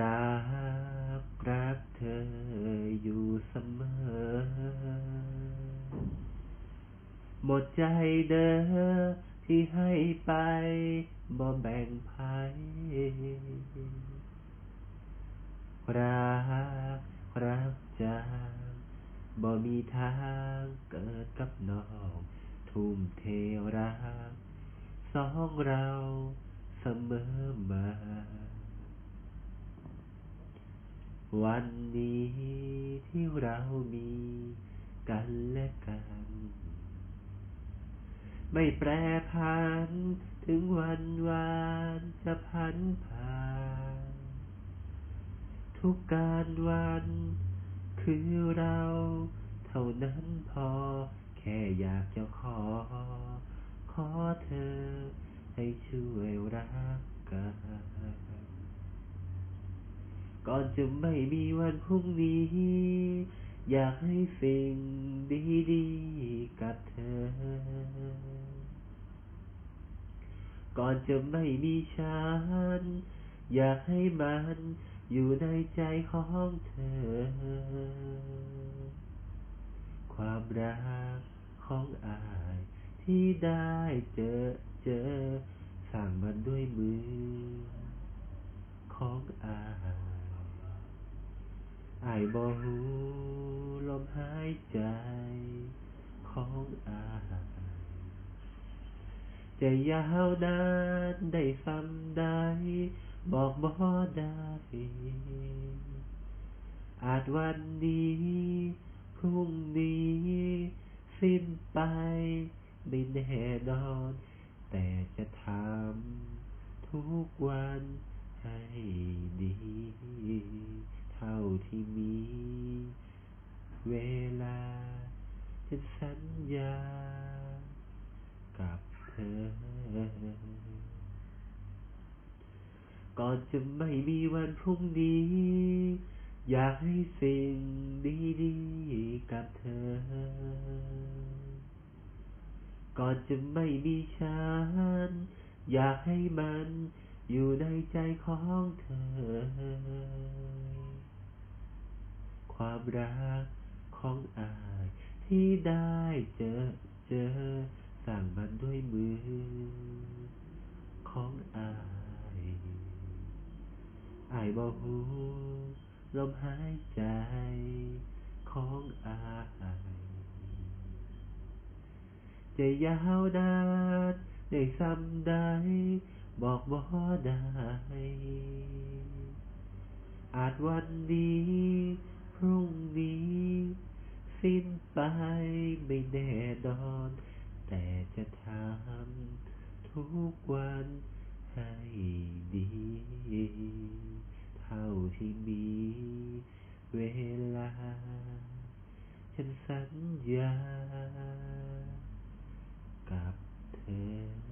รักรักเธออยู่เสมอ หมดใจเด้อที่ให้ไปบ่แบ่งไผรักรักจางบ่มีทางเกิดกับน้อง ทุ่มเทรักสองเราเสมอมา วันนี้ที่เรามีกันและกัน ไม่แปรพันถึงวันวานจะพันผ่านทุกการวัน คือเราเท่านั้นพอ แค่อยากจะขอ ขอเธอให้ช่วยรักกัน ก่อนจะไม่มีวันพรุ่งนี้ อยากให้สิ่งดีๆกับเธอ ก่อนจะไม่มีฉัน อยากให้มันอยู่ในใจของเธอ ความรักของอายที่ได้เจอเจอสร้างมันด้วยมือ ของอาย อายบ่ฮู้ลมหายใจ ของอายจะยาวนานได้สำใด บอกบ่ได้ อาจวันนี้ พรุ่งนี้ สิ้นไปไม่แน่นอน แต่จะทำทุกวันให้ดี ท่าที่มี เวลาฉันสัญญา กับเธอ ก่อนจะไม่มีวันพรุ่งนี้ อยากให้สิ่งดีๆกับเธอ ก่อนจะไม่มีฉัน อยากให้มันอยู่ในใจของเธอ รักของอายที่ได้เจอเจอสร้างมันด้วยมือ ของอายอายบ่ฮู้ลมหายใจ ของอายจะยาวนานได้ส่ำใดบอกบ่ได้อาจวันนี้ พรุ่งนี้ สิ้นไปไม่แน่นอน แต่จะทำทุกวันให้ดี เท่าที่มีเวลา ฉันสัญญา กับเธอ